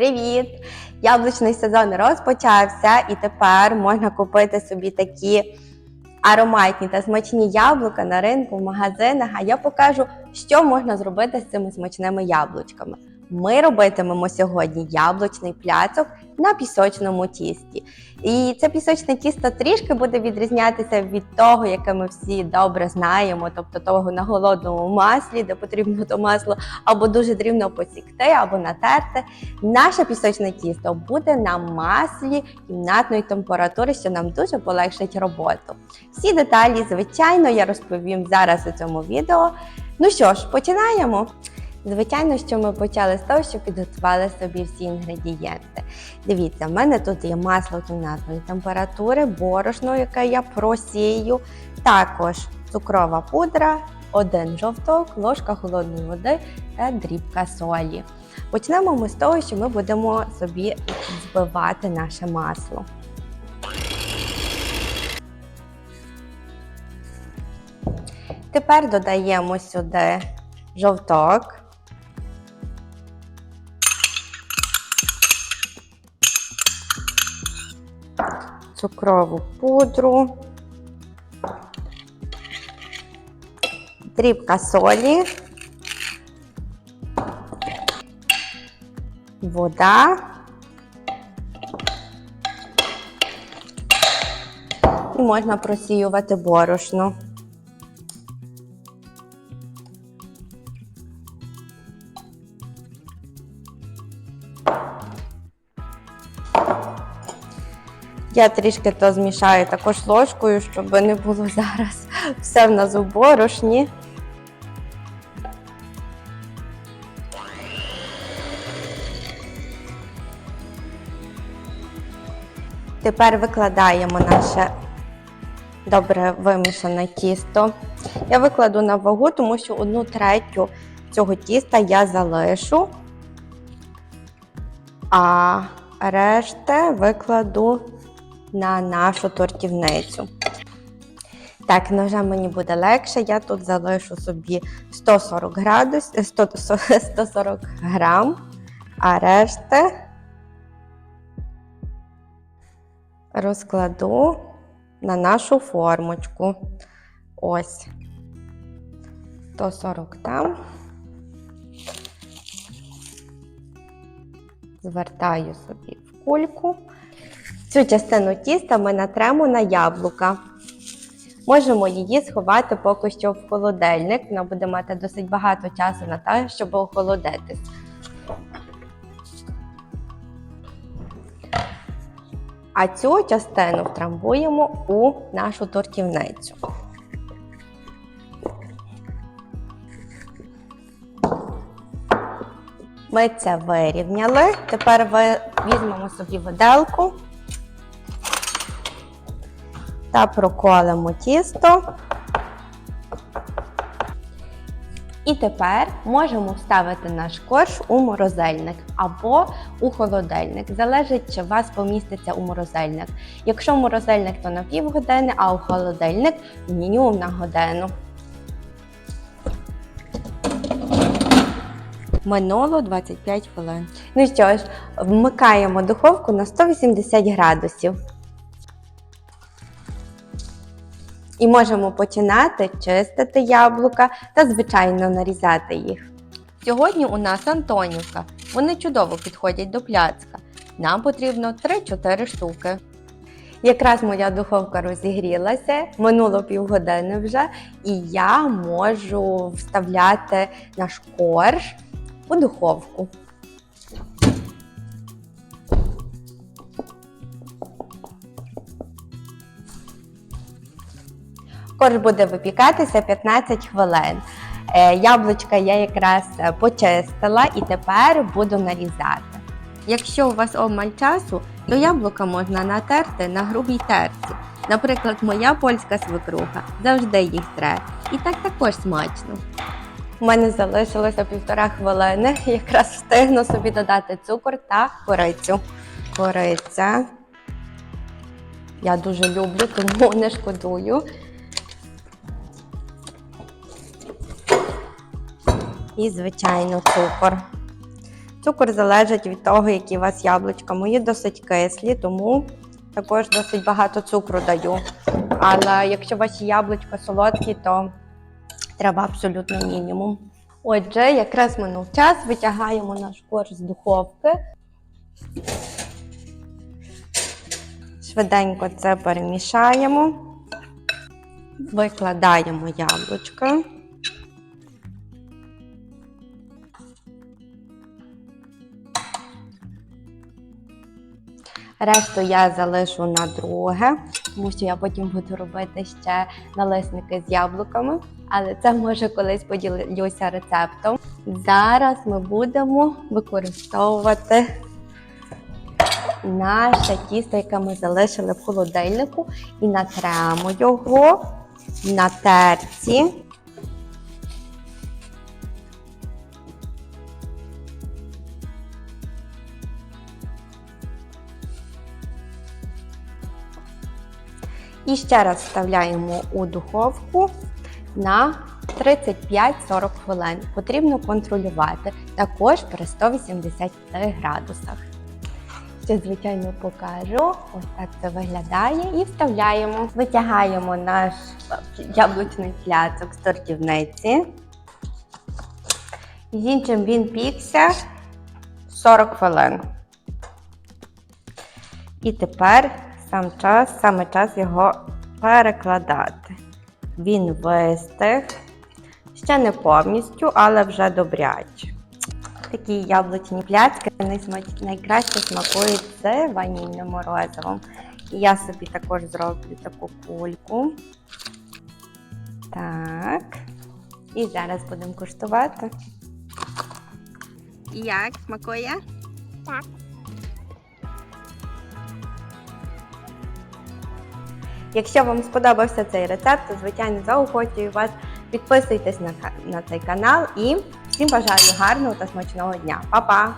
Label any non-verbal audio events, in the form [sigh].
Привіт! Яблучний сезон розпочався, і тепер можна купити собі такі ароматні та смачні яблука на ринку, в магазинах. А я покажу, що можна зробити з цими смачними яблучками. Ми робитимемо сьогодні яблучний пляцок на пісочному тісті. І це пісочне тісто трішки буде відрізнятися від того, яке ми всі добре знаємо, тобто того на голодному маслі, де потрібно то масло або дуже дрібно посікти, або натерти. Наше пісочне тісто буде на маслі кімнатної температури, що нам дуже полегшить роботу. Всі деталі, звичайно, я розповім зараз у цьому відео. Ну що ж, починаємо. Звичайно, що ми почали з того, що підготували собі всі інгредієнти. Дивіться, в мене тут є масло кімнатної температури, борошно, яке я просію, також цукрова пудра, один жовток, ложка холодної води та дрібка солі. Почнемо ми з того, що ми будемо собі збивати наше масло. Тепер додаємо сюди жовток. Цукрову пудру, дрібка солі, вода. І можна просіювати борошно. Я трішки то змішаю також ложкою, щоб не було зараз [laughs] все в нас у борошні. Тепер викладаємо наше добре вимішане тісто. Я викладу на вагу, тому що одну третю цього тіста я залишу, а решти викладу на нашу тортівницю. Так, ножем мені буде легше. Я тут залишу собі 140 градусів, 100, 140 грам, а решти розкладу на нашу формочку. Ось. 140 там. Звертаю собі в кульку. Цю частину тіста ми натремо на яблука. Можемо її сховати поки що в холодильник. Вона буде мати досить багато часу на те, щоб охолодитись. А цю частину втрамбуємо у нашу тортівницю. Ми це вирівняли. Тепер візьмемо собі виделку та проколимо тісто. І тепер можемо вставити наш корж у морозильник або у холодильник. Залежить, чи у вас поміститься у морозильник. Якщо морозильник, то на півгодини, а у холодильник мінімум на годину. Минуло 25 хвилин. Ну що ж, вмикаємо духовку на 180 градусів. І можемо починати чистити яблука та, звичайно, нарізати їх. Сьогодні у нас Антонівка. Вони чудово підходять до пляцка. Нам потрібно 3-4 штуки. Якраз моя духовка розігрілася, минуло півгодини вже, і я можу вставляти наш корж у духовку. Корж буде випікатися 15 хвилин. Е, Яблучка я якраз е, почистила і тепер буду нарізати. Якщо у вас обмаль часу, то яблука можна натерти на грубій терці. Наприклад, моя польська свекруха завжди їх тре. І так також смачно. У мене залишилося півтора хвилини. [laughs] Якраз встигну собі додати цукор та корицю. Кориця. Я дуже люблю, тому не шкодую. І, звичайно, цукор. Цукор залежить від того, які у вас яблучка. Мої досить кислі, тому також досить багато цукру даю. Але якщо ваші яблучка солодкі, то треба абсолютно мінімум. Отже, якраз минув час, витягаємо наш корж з духовки. Швиденько це перемішаємо. Викладаємо яблучко. Решту я залишу на друге, тому що я потім буду робити ще налисники з яблуками, але це може колись поділюся рецептом. Зараз ми будемо використовувати наше тісто, яке ми залишили в холодильнику, і натремо його на терці. І ще раз вставляємо у духовку на 35-40 хвилин. Потрібно контролювати також при 180 градусах. Ще, звичайно, покажу. Ось так це виглядає. І вставляємо. Витягаємо наш яблучний пляцок з тортівниці. З іншим він пікся 40 хвилин. І тепер сам час, саме час його перекладати. Він вистиг. Ще не повністю, але вже добряче. Такі яблучні пляцки найсмач- найкраще смакують з ванільним морозивом. І я собі також зроблю таку кульку. Так. І зараз будемо куштувати. Як смакує? Так. Якщо вам сподобався цей рецепт, то звичайно заохочую вас. Підписуйтесь на, на цей канал і всім бажаю гарного та смачного дня. Па-па!